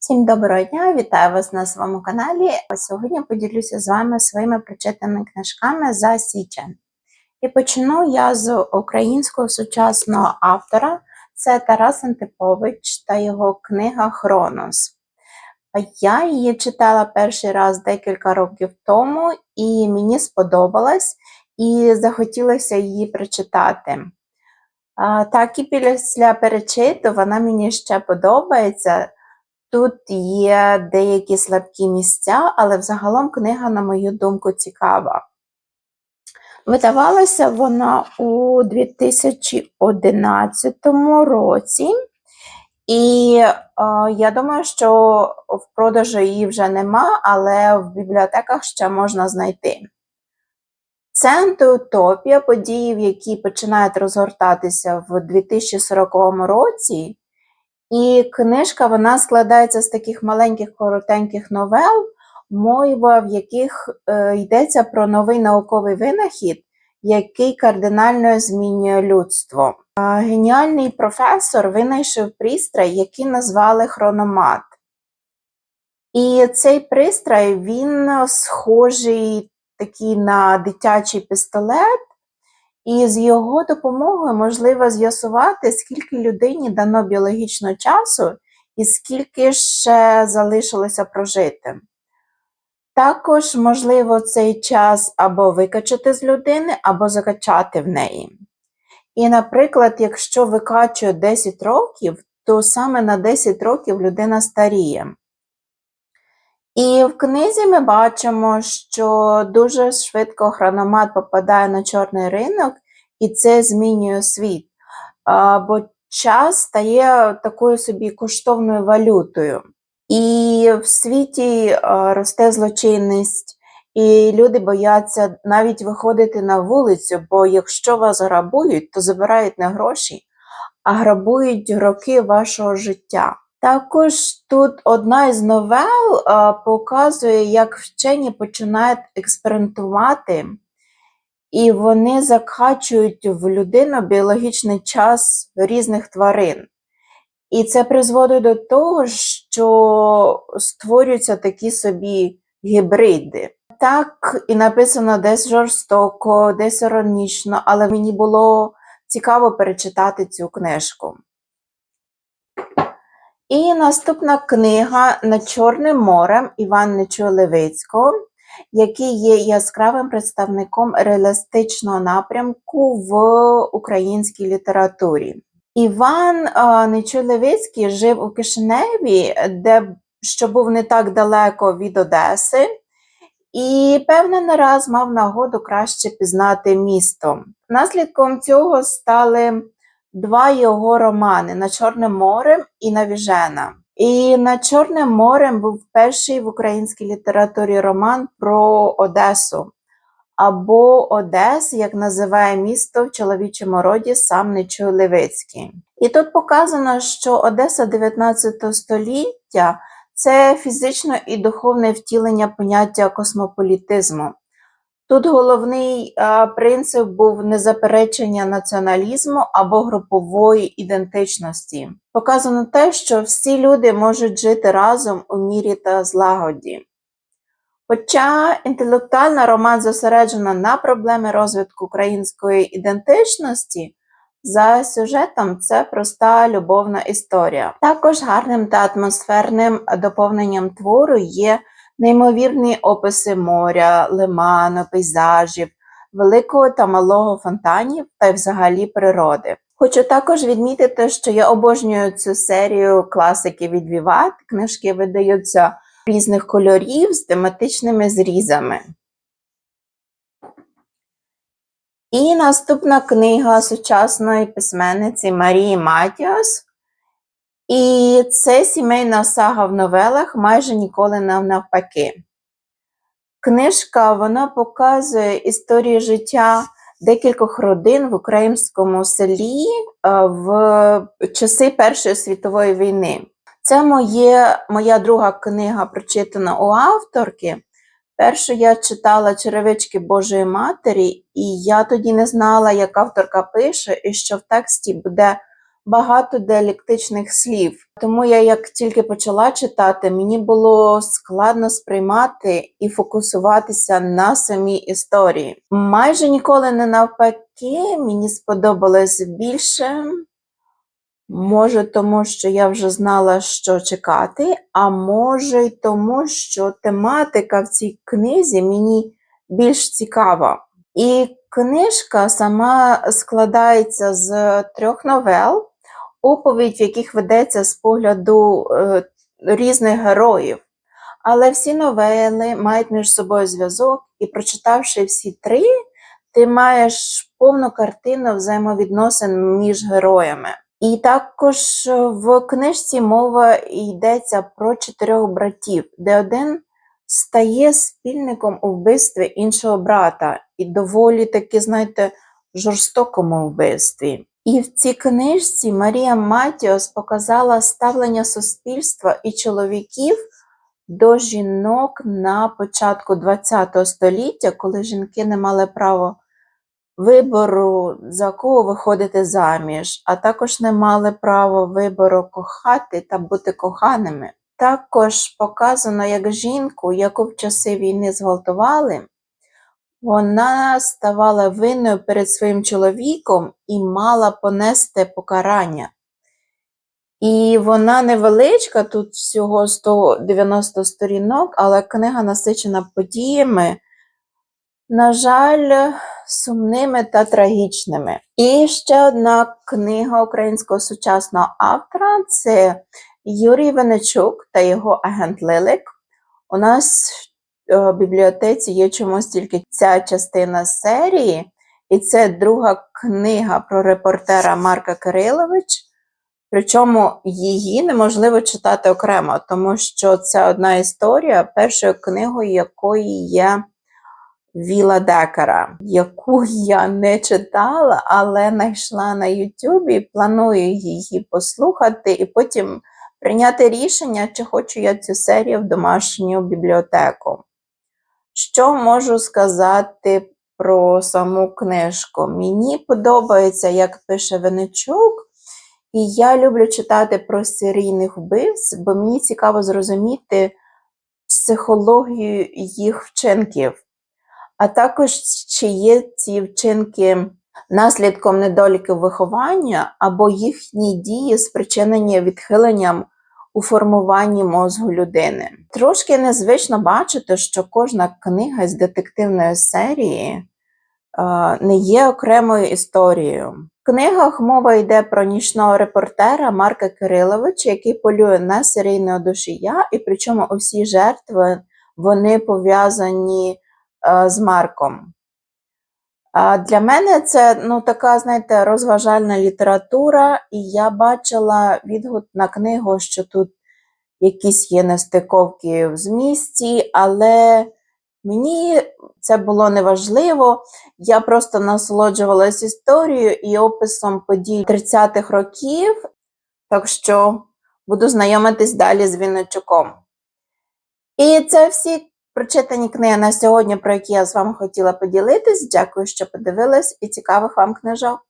Всім доброго дня! Вітаю вас на своєму каналі. Сьогодні поділюся з вами своїми прочитаними книжками за січень. І почну я з українського сучасного автора. Це Тарас Антипович та його книга Хронос. Я її читала перший раз декілька років тому, і мені сподобалась, і захотілося її прочитати. Так і після перечиту вона мені ще подобається. Тут є деякі слабкі місця, але взагалом книга, на мою думку, цікава. Видавалася вона у 2011 році, і е, я думаю, що в продажу її вже нема, але в бібліотеках ще можна знайти. Це антиутопія події, які починають розгортатися в 2040 році. І книжка вона складається з таких маленьких коротеньких новел, мова в яких е, йдеться про новий науковий винахід, який кардинально змінює людство. Геніальний професор винайшов пристрій, який назвали хрономат. І цей пристрій він схожий такий на дитячий пістолет. І з його допомогою можливо з'ясувати, скільки людині дано біологічного часу і скільки ще залишилося прожити. Також можливо цей час або викачати з людини, або закачати в неї. І, наприклад, якщо викачує 10 років, то саме на 10 років людина старіє. І в книзі ми бачимо, що дуже швидко хрономат попадає на чорний ринок, і це змінює світ. Бо час стає такою собі коштовною валютою. І в світі росте злочинність, і люди бояться навіть виходити на вулицю, бо якщо вас грабують, то забирають не гроші, а грабують роки вашого життя. Також тут одна із новел показує, як вчені починають експериментувати, і вони закачують в людину біологічний час різних тварин. І це призводить до того, що створюються такі собі гібриди. Так і написано десь жорстоко, десь іронічно, але мені було цікаво перечитати цю книжку. І наступна книга над Чорним морем Іван Нечуя Левицького, який є яскравим представником реалістичного напрямку в українській літературі. Іван Нечуй Левицький жив у Кишиневі, де що був не так далеко від Одеси, і, певне, не раз мав нагоду краще пізнати місто. Наслідком цього стали два його романи над Чорним морем і Навіжена. І над Чорним морем був перший в українській літературі роман про Одесу. Або Одес, як називає місто в чоловічому роді сам Нечуй Левицький. І тут показано, що Одеса 19 століття це фізичне і духовне втілення поняття космополітизму. Тут головний а, принцип був незаперечення націоналізму або групової ідентичності. Показано те, що всі люди можуть жити разом у мірі та злагоді. Хоча інтелектуальна роман зосереджена на проблемі розвитку української ідентичності, за сюжетом це проста любовна історія. Також гарним та атмосферним доповненням твору є неймовірні описи моря, лиману, пейзажів, великого та малого фонтанів та й взагалі природи. Хочу також відмітити, що я обожнюю цю серію класики від Віват. Книжки видаються різних кольорів з тематичними зрізами. І наступна книга сучасної письменниці Марії Матіос. І це сімейна сага в новелах майже ніколи не навпаки. Книжка вона показує історію життя декількох родин в українському селі в часи Першої світової війни. Це моє, моя друга книга, прочитана у авторки. Першу я читала Черевички Божої Матері, і я тоді не знала, як авторка пише, і що в тексті буде багато діалектичних слів. Тому я, як тільки почала читати, мені було складно сприймати і фокусуватися на самій історії. Майже ніколи не навпаки, мені сподобалось більше. Може, тому що я вже знала, що чекати, а може й тому, що тематика в цій книзі мені більш цікава. І книжка сама складається з трьох новел, оповідь, в яких ведеться з погляду е, різних героїв. Але всі новели мають між собою зв'язок, і прочитавши всі три, ти маєш повну картину взаємовідносин між героями. І також в книжці мова йдеться про чотирьох братів, де один стає спільником у вбивстві іншого брата, і доволі таки, знаєте, жорстокому вбивстві. І в цій книжці Марія Матіос показала ставлення суспільства і чоловіків до жінок на початку ХХ століття, коли жінки не мали права вибору, за кого виходити заміж, а також не мали права вибору кохати та бути коханими. Також показано, як жінку, яку в часи війни зґвалтували, вона ставала винною перед своїм чоловіком і мала понести покарання. І вона невеличка, тут всього 190 сторінок, але книга насичена подіями, на жаль, сумними та трагічними. І ще одна книга українського сучасного автора це Юрій Венечук та його агент Лилик. У нас бібліотеці є чомусь тільки ця частина серії, і це друга книга про репортера Марка Кирилович. Причому її неможливо читати окремо, тому що це одна історія, першою книгою якої є Віла Декера, яку я не читала, але знайшла на Ютубі. Планую її послухати і потім прийняти рішення, чи хочу я цю серію в домашню бібліотеку. Що можу сказати про саму книжку? Мені подобається, як пише Венечук. І я люблю читати про серійних вбивць, бо мені цікаво зрозуміти психологію їх вчинків, а також чи є ці вчинки наслідком недоліків виховання або їхні дії спричинені відхиленням у формуванні мозку людини. Трошки незвично бачити, що кожна книга з детективної серії не є окремою історією. В книгах мова йде про нічного репортера Марка Кириловича, який полює на серійного душія, і причому усі жертви вони пов'язані з Марком. Для мене це ну, така, знаєте, розважальна література, і я бачила відгук на книгу, що тут якісь є нестиковки в змісті, але Мені це було неважливо, я просто насолоджувалась історією і описом подій 30-х років, так що буду знайомитись далі з Вінничуком. І це всі прочитані книги на сьогодні, про які я з вами хотіла поділитись. Дякую, що подивились, і цікавих вам книжок.